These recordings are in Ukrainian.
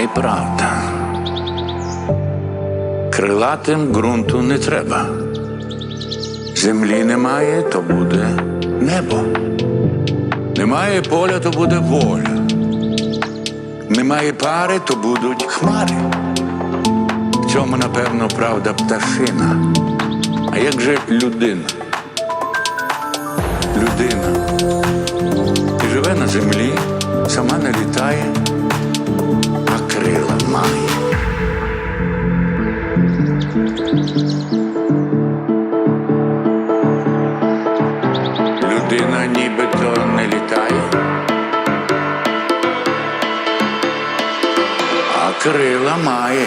і правда. Крилатим ґрунту не треба. Землі немає, то буде небо. Немає поля, то буде воля. Немає пари, то будуть хмари. В цьому, напевно, правда пташина. А як же людина? Людина і живе на землі, сама не літає, крила має.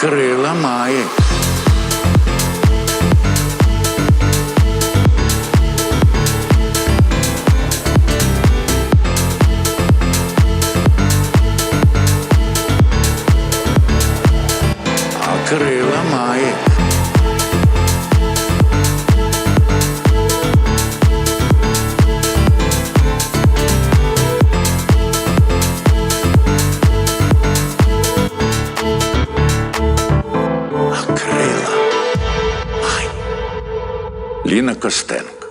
Крила має. Крила має. А крила має. Ліна Костенко.